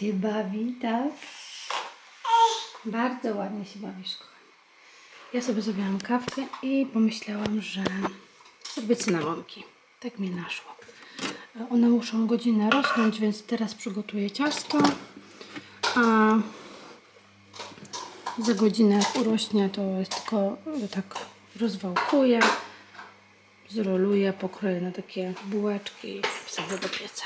Się bawi, tak? Bardzo ładnie się bawisz, kochani. Ja sobie zrobiłam kawkę i pomyślałam, że zrobię cynamonki. Tak mi naszło. One muszą godzinę rosnąć, więc teraz przygotuję ciasto. A za godzinę jak urośnie, to jest tylko tak rozwałkuję, zroluję, pokroję na takie bułeczki i wsadzę do pieca.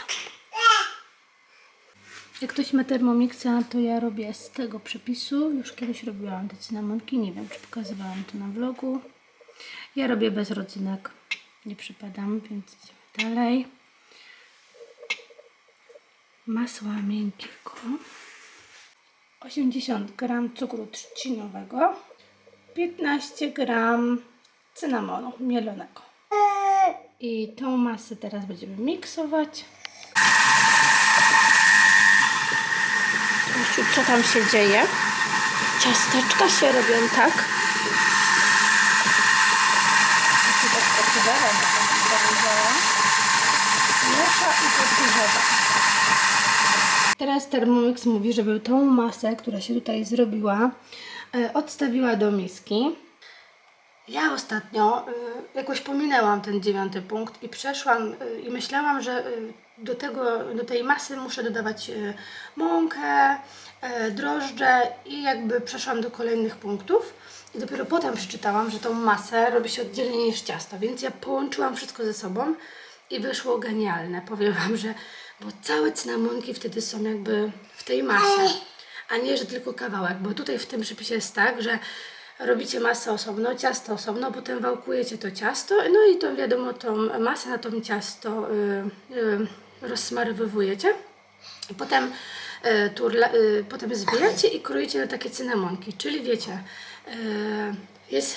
Jak ktoś ma termomixa, to ja robię z tego przepisu. Już kiedyś robiłam te cynamonki, nie wiem czy pokazywałam to na vlogu. Ja robię bez rodzynek, nie przypadam, więc idziemy dalej. Masła miękkiego. 80 g cukru trzcinowego. 15 g cynamonu mielonego. I tą masę teraz będziemy miksować. Zobaczcie, co tam się dzieje. Ciasteczka się robią, tak? I. Teraz Thermomix mówi, żeby tą masę, która się tutaj zrobiła, e, odstawiła do miski. Ja ostatnio y, jakoś pominęłam ten dziewiąty punkt i przeszłam y, i myślałam, że do, tego, do tej masy muszę dodawać mąkę, drożdże i jakby przeszłam do kolejnych punktów. I dopiero potem przeczytałam, że tą masę robi się oddzielnie niż ciasto, więc ja połączyłam wszystko ze sobą i wyszło genialne. Powiem Wam, że bo całe cynamonki wtedy są jakby w tej masie, a nie, że tylko kawałek, bo tutaj w tym przepisie jest tak, że robicie masę osobno, ciasto osobno, potem wałkujecie to ciasto, no i to wiadomo, tą masę na to ciasto y, y, rozsmarowujecie. Potem, turla, y, potem zbijacie i kroicie na takie cynamonki, czyli wiecie, y, jest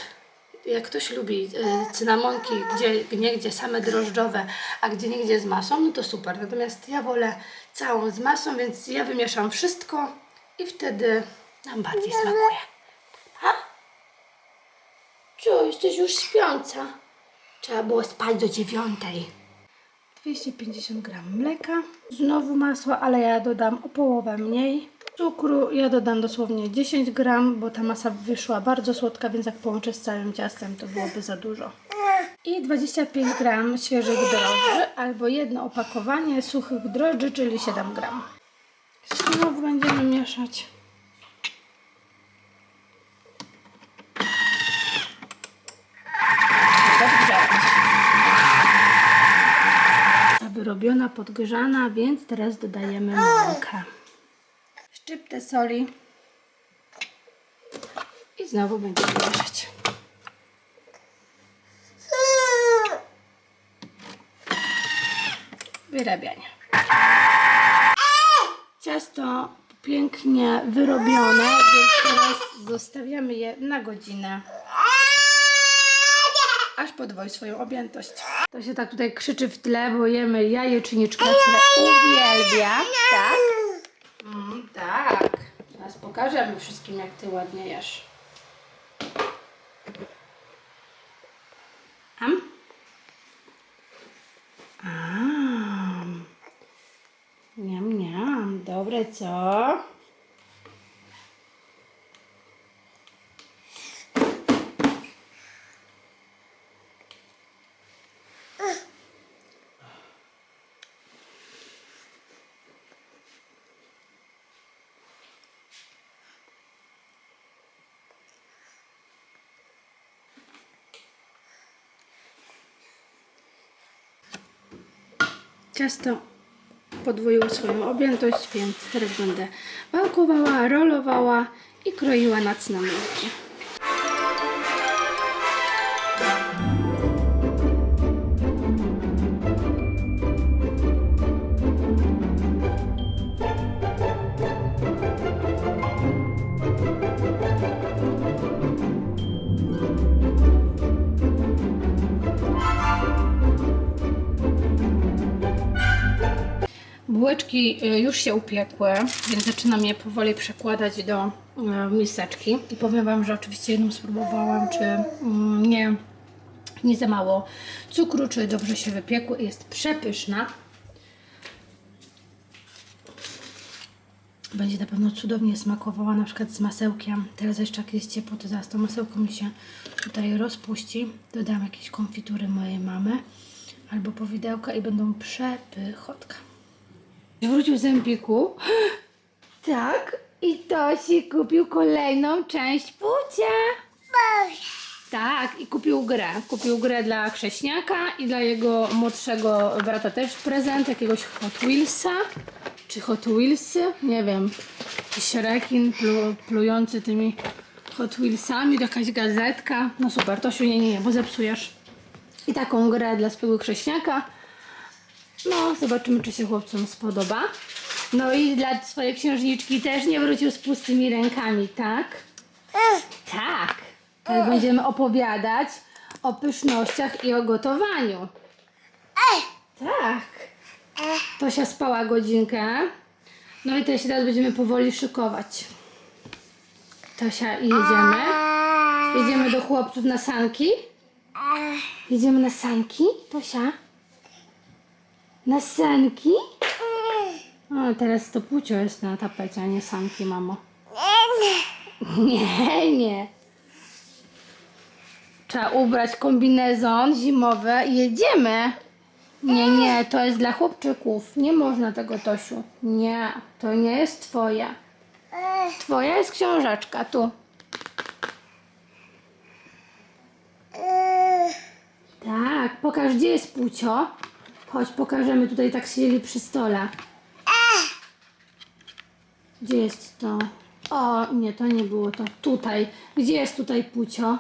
jak ktoś lubi cynamonki, gdzie niegdzie same drożdżowe, a gdzie niegdzie z masą, no to super. Natomiast ja wolę całą z masą, więc ja wymieszam wszystko i wtedy nam bardziej smakuje. A? Co, jesteś już śpiąca? Trzeba było spać do dziewiątej. 250 gram mleka, znowu masło, ale ja dodam o połowę mniej. Cukru ja dodam dosłownie 10 gram, bo ta masa wyszła bardzo słodka, więc jak połączę z całym ciastem, to byłoby za dużo. I 25 gram świeżych drożdży, albo jedno opakowanie suchych drożdży, czyli 7 gram. Znowu będziemy mieszać. Wyrobiona, podgrzana, więc teraz dodajemy mąkę. Szczyptę soli. I znowu będziemy mieszać. Wyrabianie. Ciasto pięknie wyrobione, więc teraz zostawiamy je na godzinę. Aż podwoi swoją objętość. To się tak tutaj krzyczy w tle, bo jemy jajeczniczkę, które uwielbia. Tak? Mm, tak. Teraz pokażemy wszystkim, jak ty ładnie jesz. Am? Am. Niam, niam. Dobre, co? Ciasto podwoiło swoją objętość, więc teraz będę wałkowała, rolowała i kroiła na cynamonki. Bułeczki y, już się upiekły, więc zaczynam je powoli przekładać do y, miseczki. I powiem Wam, że oczywiście jedną spróbowałam, czy mm, nie, nie za mało cukru, czy dobrze się wypiekły. Jest przepyszna. Będzie na pewno cudownie smakowała, na przykład z masełkiem. Teraz jeszcze jak jest ciepło, to zaraz to masełko mi się tutaj rozpuści. Dodam jakieś konfitury mojej mamy albo powidełka i będą przepychotka. Wrócił z Empiku. Tak, i Tosi kupił kolejną część płcia. Tak, i kupił grę. Kupił grę dla chrześniaka i dla jego młodszego brata też prezent, jakiegoś Hot Wheelsa. Czy Hot Wheelsy? Nie wiem. Jakiś rekin plu, plujący tymi Hot Wheelsami, jakaś gazetka. No super, Tosiu, nie, nie, nie, bo zepsujesz. I taką grę dla swojego chrześniaka. No, zobaczymy, czy się chłopcom spodoba. No i dla swojej księżniczki też nie wrócił z pustymi rękami, tak? Tak. Tak będziemy opowiadać o pysznościach i o gotowaniu. Tak. Tosia spała godzinkę. No i teraz będziemy powoli szykować. Tosia, i jedziemy. Jedziemy do chłopców na sanki. Jedziemy na sanki, Tosia? Na sanki? O, teraz to płcio jest na tapecie, a nie sanki, mamo. Nie, nie. Trzeba ubrać kombinezon zimowy i jedziemy. Nie, nie, to jest dla chłopczyków. Nie można tego, Tosiu. Nie, to nie jest twoja. Twoja jest książeczka, tu. Tak, pokaż, gdzie jest płcio. Chodź, pokażemy. Tutaj tak siedzieli przy stole. Gdzie jest to? O, nie, to nie było to. Tutaj. Gdzie jest tutaj płcio?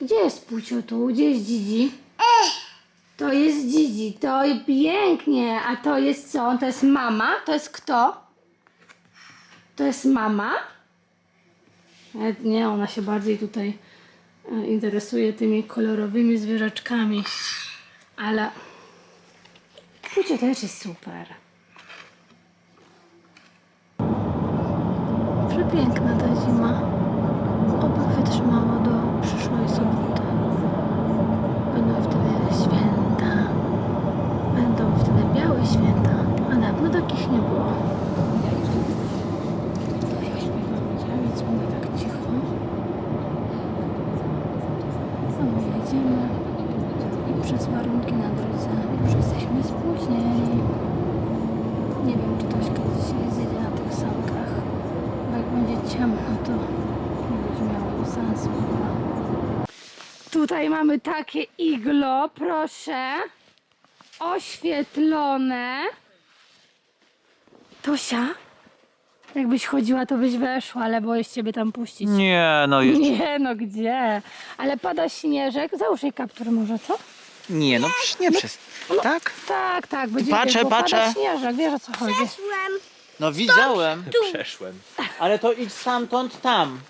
Gdzie jest płcio tu? Gdzie jest Dzidzi? To jest Dzidzi. To pięknie. A to jest co? To jest mama? To jest kto? To jest mama? E, Nie, ona się bardziej tutaj e, interesuje tymi kolorowymi zwierzaczkami. Ale płcio też jest super. Przepiękna ta zima. Oby wytrzymała do przyszłej soboty. Będą wtedy święta. Będą wtedy białe święta. A dawno takich nie było. Więc mówię tak cicho. My jedziemy. I przez warunki Nie wiem, czy Tośka dzisiaj zjedzie na tych sankach. Bo jak będzie ciemno, to nie będzie miało sensu chyba. Tutaj mamy takie iglo, proszę. Oświetlone. Tosia, jakbyś chodziła, to byś weszła, ale boję się ciebie tam puścić. Nie, no już. Nie, no gdzie? Ale pada śnieżek. Załóż jej kaptur może, co? Nie, no przecież nie przez. Tak? Tak, tak, będzie Patrzę, pada patrzę. śnieżek, wiesz o co chodzi. No widziałem. Przeszłem. Ale to idź stamtąd tam.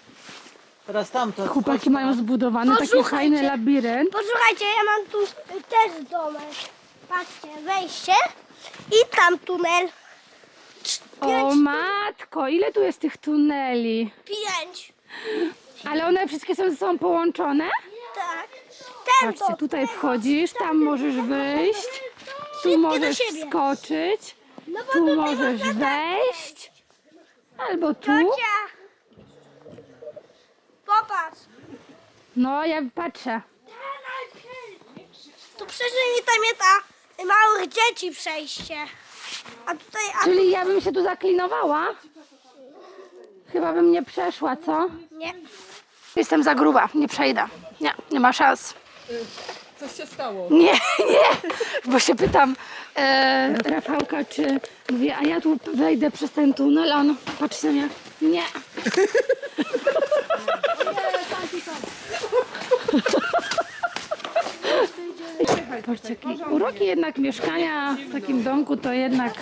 Teraz tamtąd. Chłopaki mają zbudowany taki Posłuchajcie. fajny labirynt. Posłuchajcie, ja mam tu y, też domek. Patrzcie, wejście i tam tunel. O matko, ile tu jest tych tuneli? Pięć. Ale one wszystkie są ze sobą połączone? Tak. Patrzcie, tutaj wchodzisz, tam możesz wyjść, tu możesz wskoczyć, No tu możesz wejść, albo tu. Popatrz. No, ja patrzę. Tu przecież tam jest ta małych dzieci przejście. A tutaj, a Czyli ja bym się tu zaklinowała? Chyba bym nie przeszła, co? nie. Jestem za gruba, nie przejdę. Nie, nie ma szans. Coś się stało. Nie, nie, bo się pytam e, Rafałka, czy mówię, a ja tu wejdę przez ten tunel, a on patrzy na mnie, nie. Patrzcie, jaki uroki jednak mieszkania w takim domku to jednak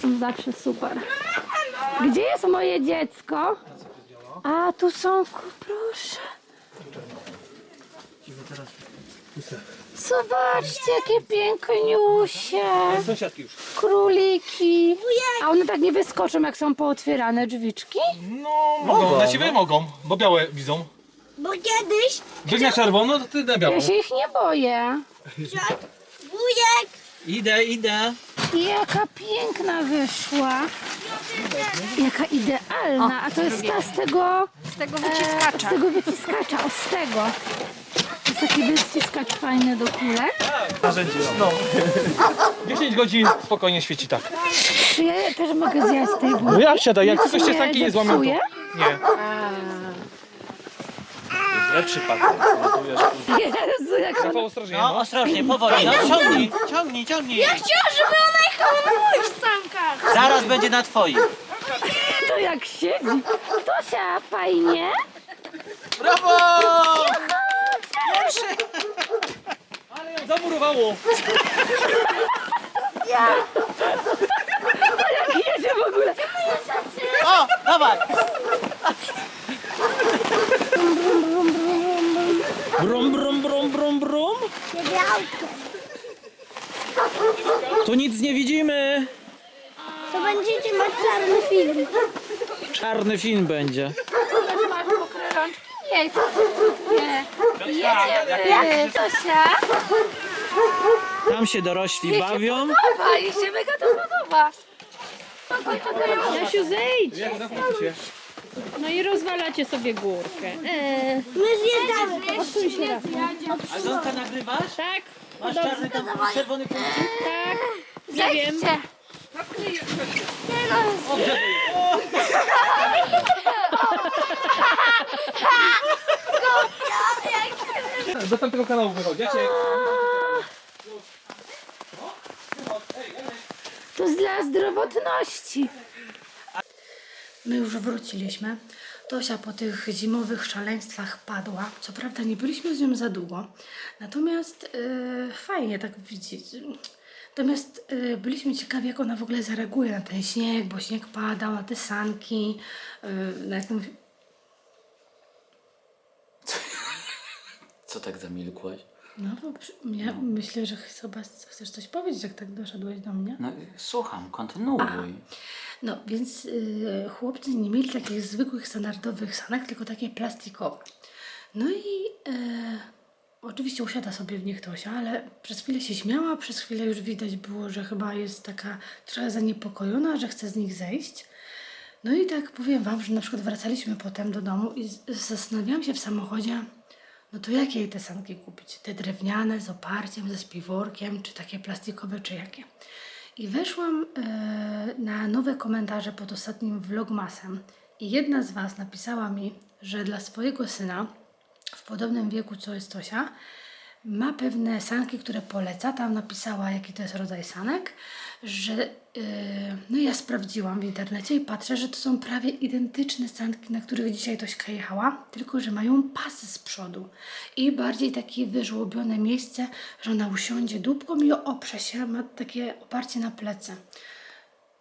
są zawsze super. Gdzie jest moje dziecko? A, tu są, ku- proszę. Zobaczcie, jakie piękniusie. Sąsiadki już. Króliki. A one tak nie wyskoczą, jak są pootwierane drzwiczki? No, mogą, na ciebie mogą, bo białe widzą. Bo kiedyś Wy na czerwono, to ty na biało. Ja się ich nie boję. wujek, Idę, idę. Jaka piękna wyszła. Jaka idealna. A to jest ta z tego... Z tego E, wyciskacza. z tego wyciskacza, o z tego. To jest taki wyciskacz fajny do kulek. Narzędzie, no. 10 godzin spokojnie świeci tak. Czy ja też mogę zjadć z tej No bułki? ja siadaj, jak Nic coś cię sanki nie złamią, to... zepsuje? Nie. Lepszy papier. Jezu, jak. Rafał, ostrożnie, No, no. ostrożnie, powoli. No, ciągnij, ciągnij, ciągnij. Chciałam, żeby ona jechała na moich sankach. Zaraz będzie na twoim. To jak siedzi. Tosia, fajnie. Brawo! Ale ją zamurowało. Jak jedzie Tu nic nie widzimy. To będziecie mieć czarny film. Czarny film będzie. Masz mokre rączki? Nie, nie. Jedziemy. Tosia, Tam się dorośli bawią. podoba, jej się mega to podoba. Jasiu, zejdź. No i rozwalacie sobie górkę. E, My zjeżdżamy. odsuń się raz. Azonka nagrywasz? Tak, Masz czarny tam czerwony punkcik? tak. Nie wiem. Do tamtego kanału wychodzi. Ja cię... To jest dla zdrowotności. My już wróciliśmy. Tosia po tych zimowych szaleństwach padła. Co prawda nie byliśmy z nią za długo. Natomiast e, fajnie tak widzieć. Natomiast e, byliśmy ciekawi, jak ona w ogóle zareaguje na ten śnieg, bo śnieg padał, na te sanki, e, na jakąś... Co tak zamilkłaś? No, bo przy- ja myślę, że chyba chcesz coś powiedzieć, jak tak doszedłeś do mnie. No słucham, kontynuuj. No, więc y, chłopcy nie mieli takich zwykłych, standardowych sanek, tylko takie plastikowe. No i y, oczywiście usiada sobie w nich Tosia, ale przez chwilę się śmiała, przez chwilę już widać było, że chyba jest taka trochę zaniepokojona, że chce z nich zejść. No i tak powiem Wam, że na przykład wracaliśmy potem do domu i zastanawiałam się w samochodzie, no to jakie jej te sanki kupić? Te drewniane z oparciem, ze spiworkiem, czy takie plastikowe, czy jakie? I weszłam e, na nowe komentarze pod ostatnim vlogmasem i jedna z Was napisała mi, że dla swojego syna w podobnym wieku, co jest Tosia, ma pewne sanki, które poleca. Tam napisała, jaki to jest rodzaj sanek, że yy, no ja sprawdziłam w internecie i patrzę, że to są prawie identyczne sanki, na których dzisiaj Tośka jechała, tylko że mają pasy z przodu i bardziej takie wyżłobione miejsce, że ona usiądzie dupką i oprze się, ma takie oparcie na plecy.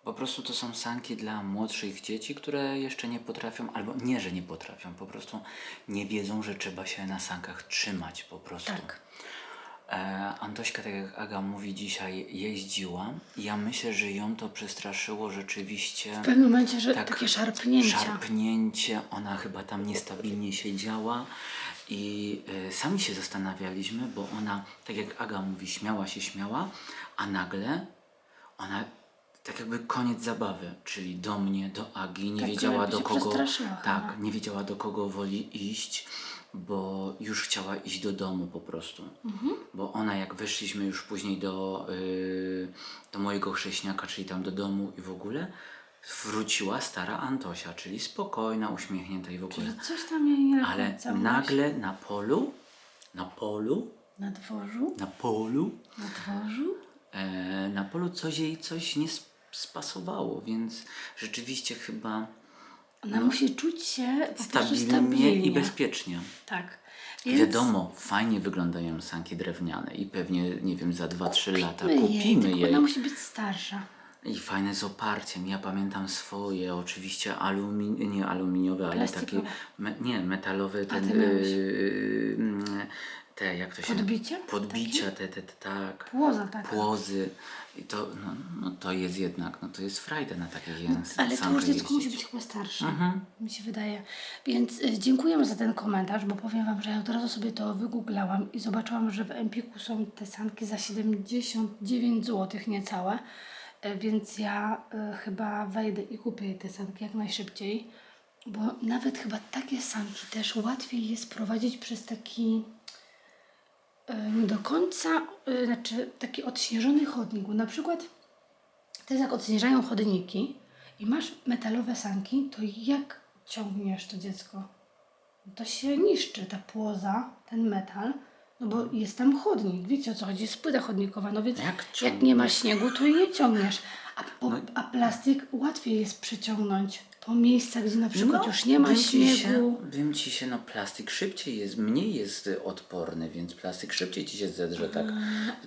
Po prostu to są sanki dla młodszych dzieci, które jeszcze nie potrafią, albo nie, że nie potrafią, po prostu nie wiedzą, że trzeba się na sankach trzymać po prostu. Tak. E, Antośka, tak jak Aga mówi, dzisiaj jeździła. Ja myślę, że ją to przestraszyło rzeczywiście. W pewnym momencie, że Tak, takie szarpnięcia. Szarpnięcie, ona chyba tam niestabilnie siedziała i y, sami się zastanawialiśmy, bo ona, tak jak Aga mówi, śmiała się, śmiała, a nagle ona tak jakby koniec zabawy, czyli do mnie, do Agi, nie Tak, wiedziała do kogo. Tak, chyba. nie wiedziała do kogo woli iść, bo już chciała iść do domu po prostu. Mhm. Bo ona jak weszliśmy już później do, y, do mojego chrześniaka, czyli tam do domu i w ogóle, wróciła stara Antosia, czyli spokojna, uśmiechnięta i w ogóle. Że coś tam jej nie Ale nagle na polu, na polu, Na dworzu, na polu, na dworzu. e, na polu coś jej coś nie sp- spasowało, więc rzeczywiście chyba Ona musi czuć się po stabilnie, stabilnie. i bezpiecznie. Tak. Więc Wiadomo, fajnie wyglądają sanki drewniane i pewnie, nie wiem, za 2-3 lata kupimy kupimy tylko je. Ona musi być starsza. I fajne z oparciem. Ja pamiętam swoje, oczywiście alumi nie aluminiowe, ale takie, me, nie, metalowe, ten, ty miałeś. Te, jak to się... Podbicie? Podbicia, te, te, te, tak. Płoza taka. Płozy. I to, no, no to jest jednak, no to jest frajda na takich językach. Ale to już dziecko musi być chyba starsze, Mhm. mi się wydaje. Więc y, dziękujemy za ten komentarz, bo powiem Wam, że ja od razu sobie to wygooglałam i zobaczyłam, że w Empiku są te sanki za 79 zł niecałe. E, Więc ja e, chyba wejdę i kupię te sanki jak najszybciej, bo nawet chyba takie sanki też łatwiej jest prowadzić przez taki nie do końca, e, znaczy taki odśnieżony chodnik, bo na przykład jest jak odśnieżają chodniki i masz metalowe sanki, to jak ciągniesz to dziecko? To się niszczy ta płoza, ten metal, no bo jest tam chodnik, wiecie o co chodzi, jest płyta chodnikowa, no więc Jak jak, nie ma śniegu, to je ciągniesz, a, po, No. a plastik łatwiej jest przyciągnąć po miejscach, gdzie na przykład No, już nie ma śniegu. Się, wiem ci się, no plastik szybciej jest, mniej jest odporny, więc plastik szybciej ci się zedrze, tak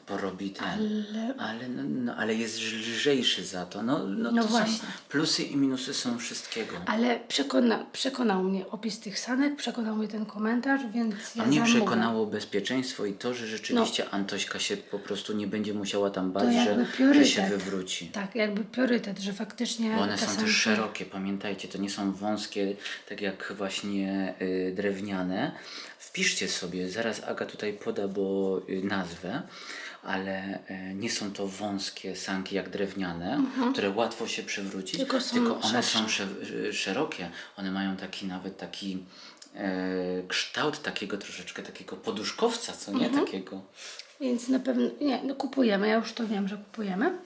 porobi ten. Ale- ale, no, no, ale jest lżejszy za to. No, no, No to właśnie. Plusy i minusy są wszystkiego. Ale przekona, przekonał mnie opis tych sanek, przekonał mnie ten komentarz, więc ja A mnie zamówię. przekonało bezpieczeństwo i to, że rzeczywiście Antośka się po prostu nie będzie musiała tam bać, że, że się wywróci. Tak, jakby priorytet, że faktycznie Bo one są sanki- też szerokie, pamiętajcie, to nie są wąskie, tak jak właśnie y, drewniane. Wpiszcie sobie, zaraz Aga tutaj poda, bo y, nazwę, ale y, nie są to wąskie sanki jak drewniane, które łatwo się przewrócić, Mhm. Tylko są one są sze- y, szerokie. One mają taki nawet taki e, kształt takiego troszeczkę takiego poduszkowca, co nie? Mhm. Takiego. Więc na pewno, nie, no kupujemy, ja już to wiem, że kupujemy.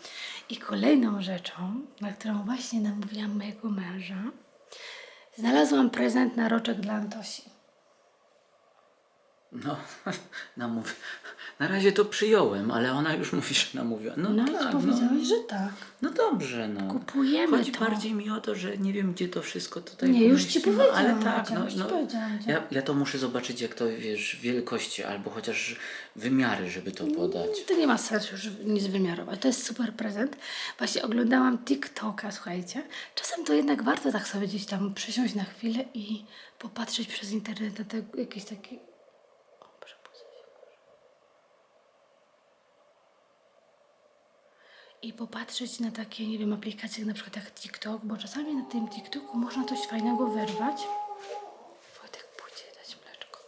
I kolejną rzeczą, na którą właśnie namówiłam mojego męża, znalazłam prezent na roczek dla Antosi. No, namówi. Na razie to przyjąłem, ale ona już mówi, że namówiła. No, No i tak, powiedziałeś, no. że tak. No dobrze, no. Kupujemy Chodzi to. bardziej mi o to, że nie wiem, gdzie to wszystko tutaj Nie, już ci pomieścimy, ale powiedziałam, tak, Macia, no, już ci no, powiedziałam, gdzie. ja, ja to muszę zobaczyć, jak to, wiesz, wielkości, albo chociaż wymiary, żeby to podać. To nie ma sensu już nic wymiarować. To jest super prezent. Właśnie oglądałam TikToka, słuchajcie. Czasem to jednak warto tak sobie gdzieś tam przysiąść na chwilę i popatrzeć przez internet na te jakieś takie... O, przebudzę się. I popatrzeć na takie, nie wiem, aplikacje na przykład jak TikTok, bo czasami na tym TikToku można coś fajnego wyrwać. Wojtek, pójdzie dać mleczko.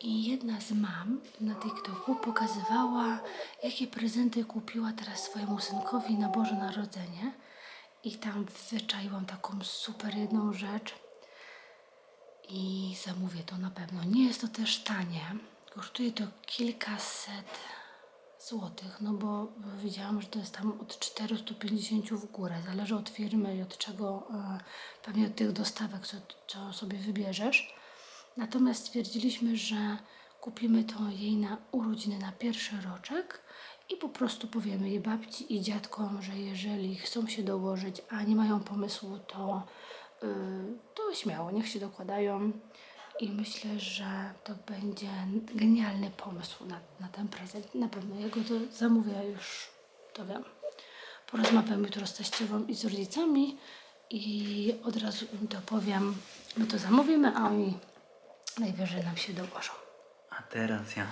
I jedna z mam na TikToku pokazywała, jakie prezenty kupiła teraz swojemu synkowi na Boże Narodzenie. I tam wyczaiłam taką super jedną rzecz. I zamówię to na pewno. Nie jest to też tanie. Kosztuje to kilkaset złotych, no bo widziałam, że to jest tam od 450 w górę. Zależy od firmy i od czego, e, pewnie od tych dostawek, co, co sobie wybierzesz. Natomiast stwierdziliśmy, że kupimy to jej na urodziny na pierwszy roczek i po prostu powiemy jej babci i dziadkom, że jeżeli chcą się dołożyć, a nie mają pomysłu, to, to śmiało, niech się dokładają. I myślę, że to będzie genialny pomysł na, na ten prezent. Na pewno jego to zamówię już, to wiem. Porozmawiam jutro z teściową i z rodzicami i od razu im to powiem. My to zamówimy, a oni najwyżej nam się dołożą. A teraz ja.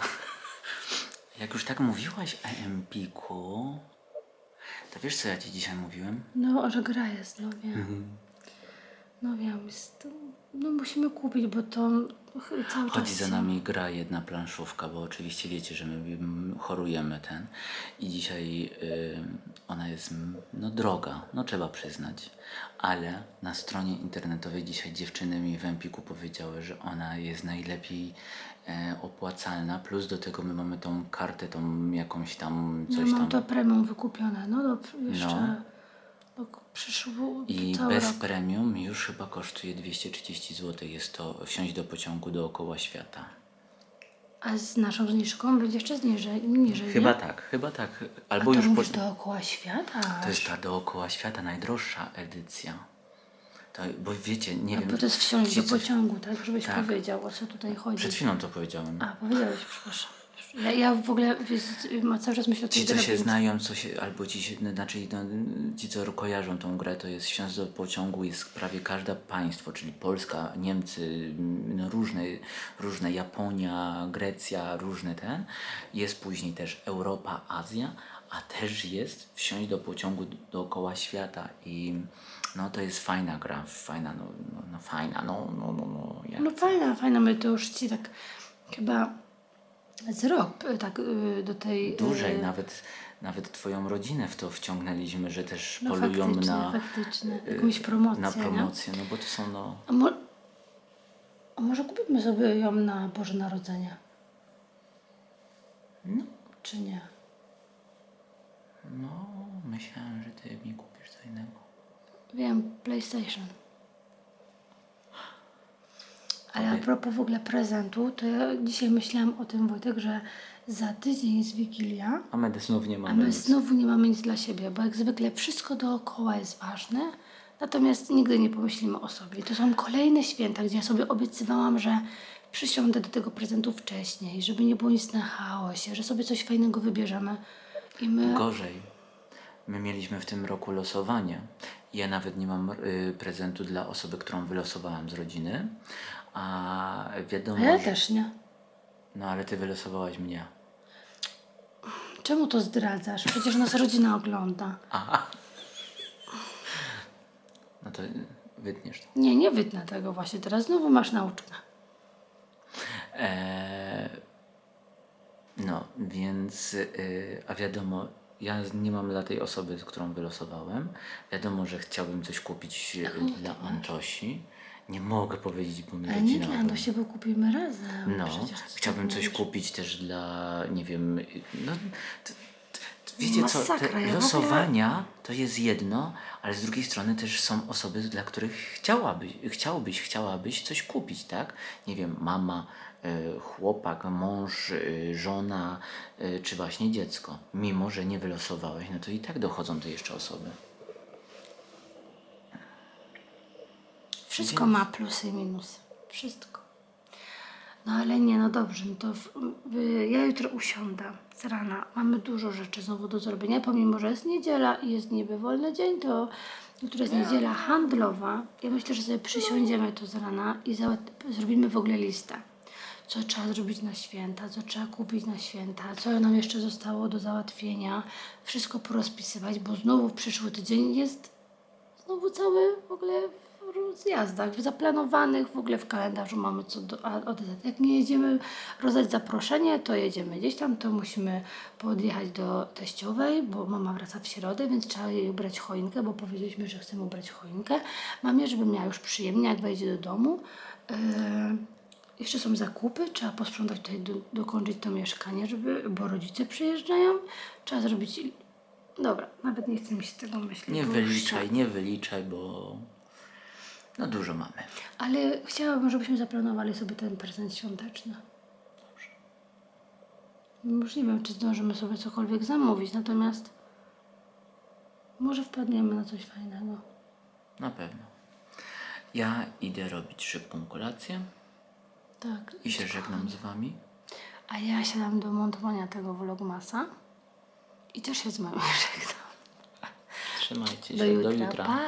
Jak już tak mówiłaś o Empiku, to wiesz, co ja ci dzisiaj mówiłem? No, że gra jest, no wiem. No wiem, jest no musimy kupić, bo to cały Chodzi czas... za nami gra jedna planszówka, bo oczywiście wiecie, że my chorujemy ten. I dzisiaj y, ona jest no droga, no trzeba przyznać, ale na stronie internetowej dzisiaj dziewczyny mi w Empiku powiedziały, że ona jest najlepiej e, opłacalna, plus do tego my mamy tą kartę, tą jakąś tam Ja coś mam tam. to premium wykupione, no do jeszcze... No. Przyszło i cały bez rok. premium już chyba kosztuje 230 zł, jest to wsiąść do pociągu dookoła świata. A z naszą zniżką będzie jeszcze niżej, niżej Chyba nie? tak, chyba tak. A Albo to już mówisz po... dookoła świata? To jest ta dookoła świata najdroższa edycja. To, bo wiecie, nie A wiem. bo to jest wsiąść do coś- pociągu, tak? Żebyś Tak. powiedział, o co tutaj chodzi. Przed chwilą to powiedziałem. A, powiedziałeś, przepraszam. Ja, ja w ogóle wiesz, ma cały czas myślę o tej Ci, co się znają, co się, albo ci, się, znaczy, no, ci, co kojarzą tą grę, to jest wsiąść do pociągu, jest prawie każde państwo, czyli Polska, Niemcy, no, różne, różne, Japonia, Grecja, różne ten. Jest później też Europa, Azja, a też jest wsiąść do pociągu dookoła świata i no to jest fajna gra, fajna, no, no, no fajna, no, no, no, no, No fajna, fajna, my to już ci tak chyba z rok y, tak y, do tej... y, dłużej, nawet, nawet twoją rodzinę w to wciągnęliśmy, że też no polują faktycznie, na, faktycznie. Jakąś promocję, na nie? promocję, no bo to są no, A, mo- a może kupimy sobie ją na Boże Narodzenie? no, Czy nie? no myślałem, że ty mi kupisz co innego. Wiem, PlayStation. Ale a propos w ogóle prezentu, to ja dzisiaj myślałam o tym, Wojtek, że za tydzień jest Wigilia, A my znów nie a mamy my nic. znowu nie mamy nic dla siebie, bo jak zwykle wszystko dookoła jest ważne, natomiast nigdy nie pomyślimy o sobie. I to są kolejne święta, gdzie ja sobie obiecywałam, że przysiądę do tego prezentu wcześniej, żeby nie było nic na chaosie, że sobie coś fajnego wybierzemy. I my... Gorzej. My mieliśmy w tym roku losowanie. Ja nawet nie mam y, prezentu dla osoby, którą wylosowałam z rodziny. A A wiadomo, ja że... też nie. No ale ty wylosowałaś mnie. Czemu to zdradzasz? Przecież nas rodzina ogląda. Aha. No to wytniesz to. Nie, nie wytnę tego właśnie. Teraz znowu masz nauczkę. Eee, no, więc, y, a wiadomo, ja nie mam dla tej osoby, którą wylosowałem. Wiadomo, że chciałbym coś kupić y, dla Antosi. Nie mogę powiedzieć, bo mi Ale nie rodzina dla. Antosi, bo kupimy razem. No, Przecież co ty chciałbym coś mówisz? kupić też dla, nie wiem, no, t, t, t, wiecie co, Masakra, te w losowania to jest jedno, ale z drugiej strony też są osoby, dla których chciałabyś, chciałbyś, chciałabyś coś kupić, tak? Nie wiem, mama, y, chłopak, mąż, y, żona, y, czy właśnie dziecko. Mimo, że nie wylosowałeś, no to i tak dochodzą te jeszcze osoby. Wszystko ma plusy i minusy. Wszystko. No ale nie, no dobrze, no to w, w, ja jutro usiądę z rana. Mamy dużo rzeczy znowu do zrobienia, pomimo, że jest niedziela i jest niby wolny dzień, to jutro jest niedziela handlowa. Ja myślę, że sobie przysiądziemy tu z rana i załat- zrobimy w ogóle listę. Co trzeba zrobić na święta, co trzeba kupić na święta, co nam jeszcze zostało do załatwienia. Wszystko porozpisywać, bo znowu w przyszły tydzień jest znowu cały w ogóle w zaplanowanych w ogóle w kalendarzu mamy co do, oddać. Jak nie jedziemy rozdać zaproszenie, to jedziemy gdzieś tam, to musimy podjechać do teściowej, bo mama wraca w środę, więc trzeba jej ubrać choinkę, bo powiedzieliśmy, że chcemy ubrać choinkę. Mamie, żeby miała już przyjemnie, jak wejdzie do domu. Yy, jeszcze są zakupy, trzeba posprzątać tutaj, do, dokończyć to mieszkanie, żeby, bo rodzice przyjeżdżają. Trzeba zrobić... Dobra, nawet nie chcę mi się tego myśleć. Nie wyliczaj, nie wyliczaj, bo no dużo mamy. Ale chciałabym, żebyśmy zaplanowali sobie ten prezent świąteczny. Już nie wiem, czy zdążymy sobie cokolwiek zamówić, natomiast może wpadniemy na coś fajnego. Na pewno. Ja idę robić szybką kolację Tak. i się żegnam z wami. A ja siadam do montowania tego vlogmasa i też się z wami żegnam. Trzymajcie się. Do jutra. Do jutra. Pa!